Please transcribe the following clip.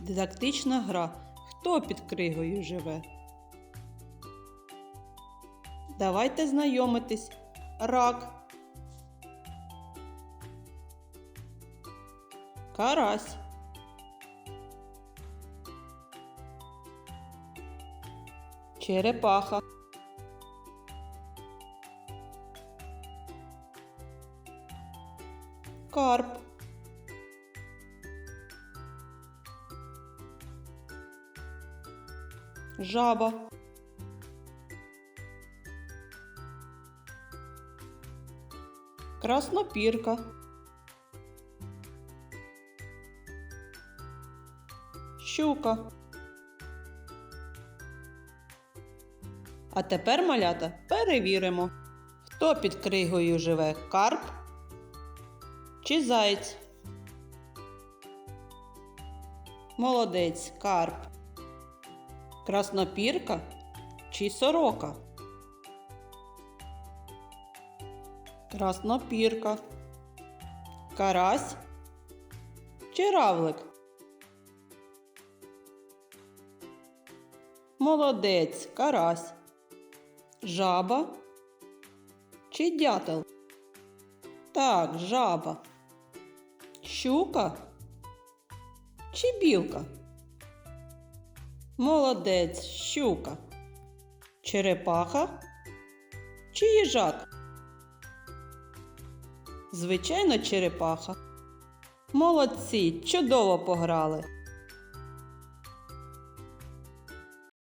Дидактична гра. Хто під кригою живе? Давайте знайомитись. Рак. Карась. Черепаха. Карп. Жаба. Краснопірка. Щука. А тепер, малята, перевіримо, хто під кригою живе карп чи заєць. Молодець, карп. Краснопірка чи сорока? Краснопірка. Карась чи равлик? Молодець, карась. Жаба чи дятел? Так, жаба. Щука чи білка? Молодець, щука. Черепаха чи їжак? Звичайно, черепаха. Молодці, чудово пограли.